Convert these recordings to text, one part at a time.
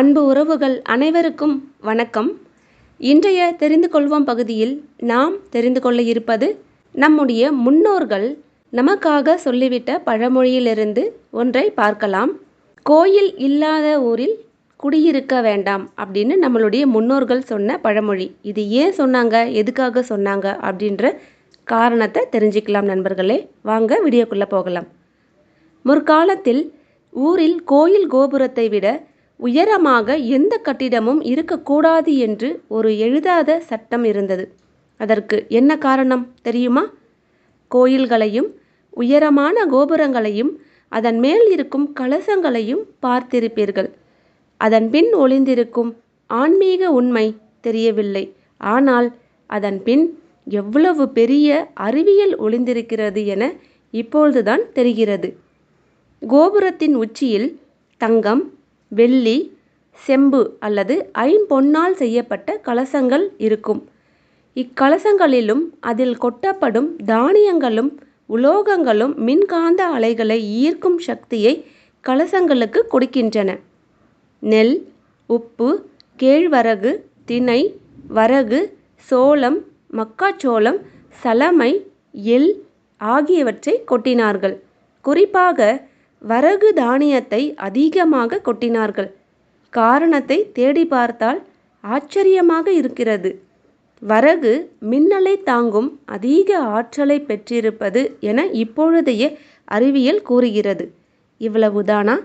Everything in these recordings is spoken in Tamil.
அன்பு உறவுகள் அனைவருக்கும் வணக்கம். இன்றைய தெரிந்து கொள்வோம் பகுதியில் நாம் தெரிந்து கொள்ள இருப்பது நம்முடைய முன்னோர்கள் நமக்காக சொல்லிவிட்ட பழமொழியிலிருந்து ஒன்றை பார்க்கலாம். கோயில் இல்லாத ஊரில் குடியிருக்க வேண்டாம் அப்படின்னு நம்மளுடைய முன்னோர்கள் சொன்ன பழமொழி. இது ஏன் சொன்னாங்க? எதுக்காக சொன்னாங்க? அப்படின்ற காரணத்தை தெரிஞ்சுக்கலாம் நண்பர்களே. வாங்க வீடியோக்குள்ளே போகலாம். முற்காலத்தில் ஊரில் கோயில் கோபுரத்தை விட உயரமாக எந்த கட்டிடமும் இருக்கக்கூடாது என்று ஒரு எழுதாத சட்டம் இருந்தது. அதற்கு என்ன காரணம் தெரியுமா? கோயில்களையும் உயரமான கோபுரங்களையும் அதன் மேல் இருக்கும் கலசங்களையும் பார்த்திருப்பீர்கள். அதன் பின் ஒளிந்திருக்கும் ஆன்மீக உண்மை தெரியவில்லை. ஆனால் அதன் பின் எவ்வளவு பெரிய அறிவியல் ஒளிந்திருக்கிறது என இப்பொழுதுதான் தெரிகிறது. கோபுரத்தின் உச்சியில் தங்கம் வெள்ளி செம்பு அல்லது ஐம்பொன்னால் செய்யப்பட்ட கலசங்கள் இருக்கும். இக்கலசங்களிலும் அதில் கொட்டப்படும் தானியங்களும் உலோகங்களும் மின்காந்த அலைகளை ஈர்க்கும் சக்தியை கலசங்களுக்கு கொடுக்கின்றன. நெல் உப்பு கேழ்வரகு தினை வரகு சோளம் மக்காச்சோளம் சலமை எள் ஆகியவற்றை கொட்டினார்கள். குறிப்பாக வரகு தானியத்தை அதிகமாக கொட்டினார்கள். காரணத்தை தேடி பார்த்தால் ஆச்சரியமாக இருக்கிறது. வரகு மின்னலை தாங்கும் அதிக ஆற்றலை பெற்றிருப்பது என இப்பொழுதைய அறிவியல் கூறுகிறது. இவ்வளவுதானா?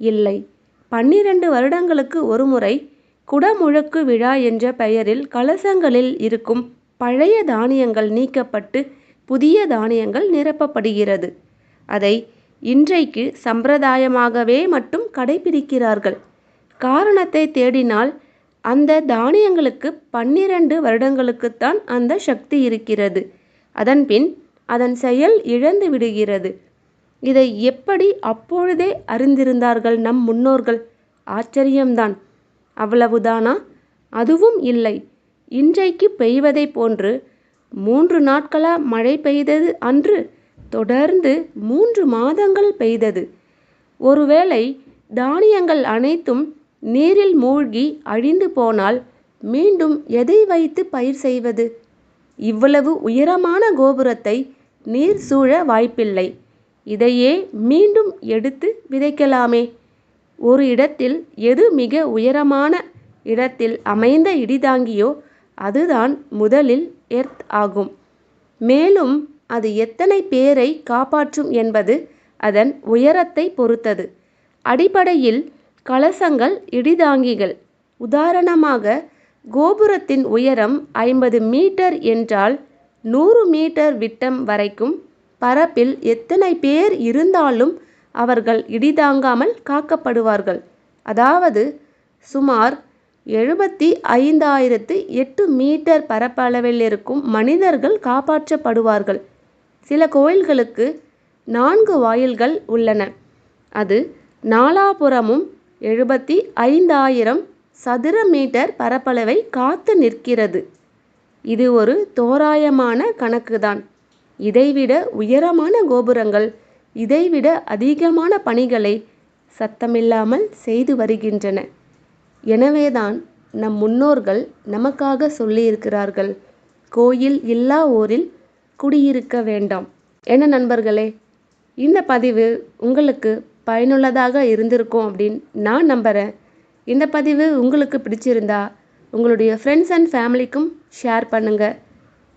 இல்லை. பன்னிரண்டு வருடங்களுக்கு ஒருமுறை குடமுழக்கு விழா என்ற பெயரில் கலசங்களில் இருக்கும் பழைய தானியங்கள் நீக்கப்பட்டு புதிய தானியங்கள் நிரப்பப்படுகிறது. அதை இன்றைக்கு சம்பிரதாயமாகவே மட்டும் கடைபிடிக்கிறார்கள். காரணத்தை தேடினால் அந்த தானியங்களுக்கு பன்னிரண்டு வருடங்களுக்குத்தான் அந்த சக்தி இருக்கிறது. அதன்பின் அதன் செயல் இழந்து விடுகிறது. இதை எப்படி அப்பொழுதே அறிந்திருந்தார்கள் நம் முன்னோர்கள்? ஆச்சரியம்தான். அவ்வளவுதானா? அதுவும் இல்லை. இன்றைக்கு பெய்வதை போன்று மூன்று நாட்களா மழை பெய்தது அன்று தொடர்ந்து மூன்று மாதங்கள் பெய்தது. ஒருவேளை தானியங்கள் அனைத்தும் நீரில் மூழ்கி அழிந்து போனால் மீண்டும் எதை வைத்து பயிர் செய்வது? இவ்வளவு உயரமான கோபுரத்தை நீர் சூழ வாய்ப்பில்லை. இதையே மீண்டும் எடுத்து விதைக்கலாமே. ஒரு இடத்தில் எது மிக உயரமான இடத்தில் அமைந்த இடிதாங்கியோ அதுதான் முதலில் எர்த் ஆகும். மேலும் அது எத்தனை பேரை காப்பாற்றும் என்பது அதன் உயரத்தை பொறுத்தது. அடிப்படையில் கலசங்கள் இடிதாங்கிகள். உதாரணமாக கோபுரத்தின் உயரம் ஐம்பது மீட்டர் என்றால் நூறு மீட்டர் விட்டம் வரைக்கும் பரப்பில் எத்தனை பேர் இருந்தாலும் அவர்கள் இடிதாங்காமல் காக்கப்படுவார்கள். அதாவது சுமார் எழுபத்தி ஐந்தாயிரத்து எட்டு மீட்டர் பரப்பளவில் இருக்கும் மனிதர்கள் காப்பாற்றப்படுவார்கள். சில கோயில்களுக்கு நான்கு வாயில்கள் உள்ளன. அது நாலாபுறமும் எழுபத்தி ஐந்தாயிரம் சதுர மீட்டர் பரப்பளவை காத்து நிற்கிறது. இது ஒரு தோராயமான கணக்குதான். இதைவிட உயரமான கோபுரங்கள் இதைவிட அதிகமான பணிகளை சத்தமில்லாமல் செய்து வருகின்றன. எனவேதான் நம் முன்னோர்கள் நமக்காக சொல்லியிருக்கிறார்கள் கோயில் இல்லா ஊரில் குடியிருக்க வேண்டாம். என்ன நண்பர்களே இந்த பதிவு உங்களுக்கு பயனுள்ளதாக இருந்திருக்கும் அப்படின்னு நான் நம்புகிறேன் இந்த பதிவு உங்களுக்கு பிடிச்சிருந்தா உங்களுடைய ஃப்ரெண்ட்ஸ் அண்ட் ஃபேமிலிக்கும் ஷேர் பண்ணுங்கள்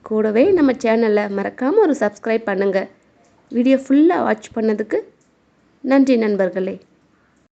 கூடவே நம்ம சேனலை மறக்காமல் ஒரு சப்ஸ்கிரைப் பண்ணுங்கள் வீடியோ ஃபுல்லாக வாட்ச் பண்ணதுக்கு நன்றி நண்பர்களே.